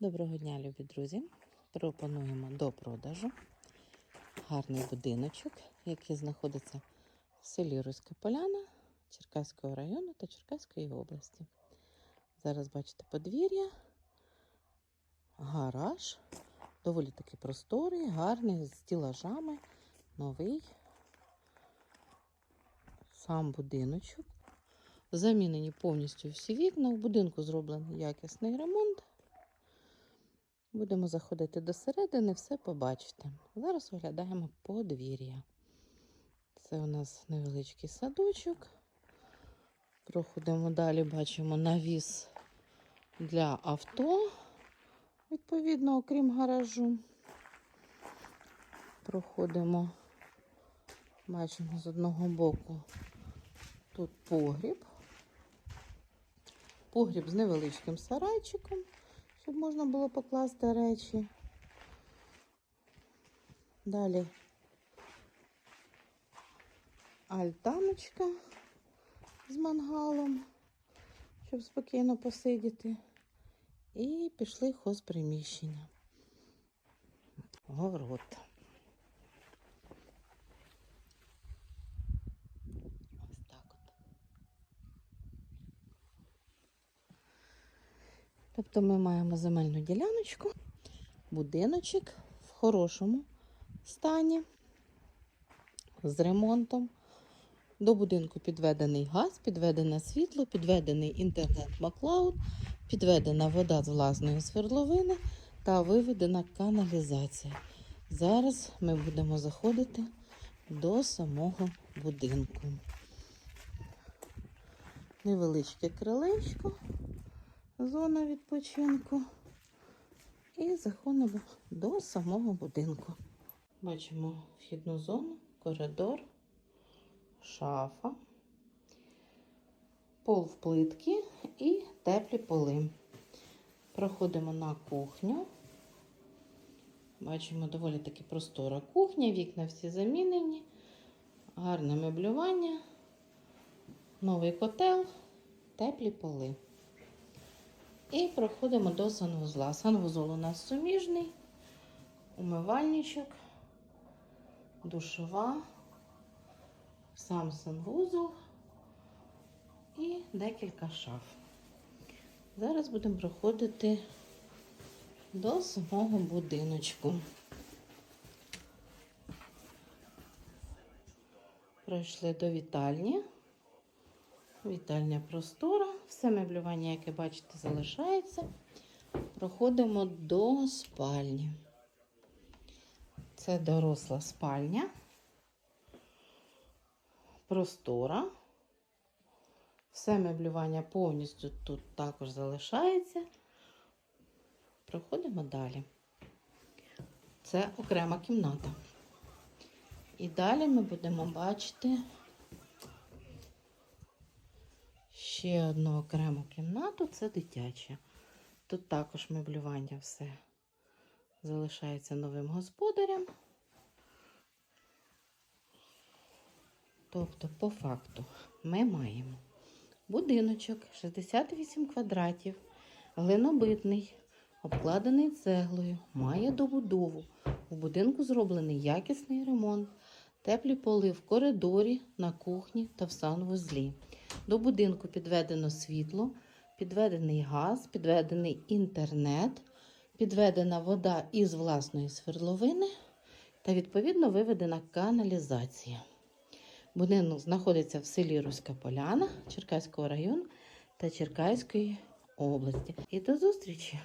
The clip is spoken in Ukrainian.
Доброго дня, любі друзі! Пропонуємо до продажу гарний будиночок, який знаходиться в селі Руська Поляна Черкаського району та Черкаської області. Зараз бачите подвір'я, гараж, доволі таки просторий, гарний, з стілажами, новий сам будиночок. Замінені повністю всі вікна. В будинку зроблений якісний ремонт. Будемо заходити до середини, все побачите. Зараз оглядаємо подвір'я. Це у нас невеличкий садочок. Проходимо далі, бачимо навіс для авто, відповідно, окрім гаражу. Проходимо, бачимо з одного боку тут погріб. Погріб з невеличким сарайчиком щоб можна було покласти речі. Далі альтаночка з мангалом, щоб спокійно посидіти. І пішли хозприміщення. Город. Тобто ми маємо земельну діляночку, будиночок в хорошому стані з ремонтом. До будинку підведений газ, підведене світло, підведений інтернет Маклауд, підведена вода з власної свердловини та виведена каналізація. Зараз ми будемо заходити до самого будинку. Невеличке крилечко зона відпочинку. І заходимо до самого будинку. Бачимо вхідну зону, коридор, шафа, пол в плитки і теплі поли. Проходимо на кухню. Бачимо доволі таки простора кухня, вікна всі замінені, гарне меблювання, новий котел, теплі поли. І проходимо до санвузла. Санвузол у нас суміжний, умивальничок, душова, сам санвузол і декілька шаф. Зараз будемо проходити до самого будиночку. Пройшли до вітальні. Вітальня простора. Все меблювання, яке бачите, залишається. Проходимо до спальні. Це доросла спальня. Простора. Все меблювання повністю тут також залишається. Проходимо далі. Це окрема кімната. І далі ми будемо бачити ще одну окрему кімнату це дитяча. Тут також меблювання все залишається новим господарям. Тобто, по факту, ми маємо будиночок 68 квадратів, глинобитний, обкладений цеглою, має добудову. У будинку зроблений якісний ремонт, теплі поли в коридорі, на кухні та в санвузлі. До будинку підведено світло, підведений газ, підведений інтернет, підведена вода із власної свердловини та, відповідно, виведена каналізація. Будинок знаходиться в селі Руська Поляна Черкаського району та Черкаської області. І до зустрічі!